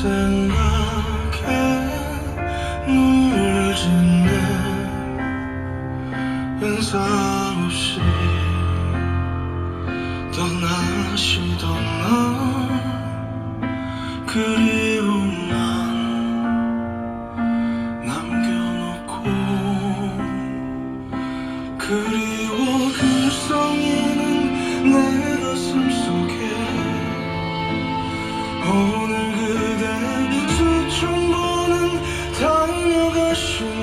생각에 눈물 짓네. 인사 없이 떠나시던 나 그리움만 남겨놓고. 그리워 글썽이는 내 가슴 속에. 어. 也许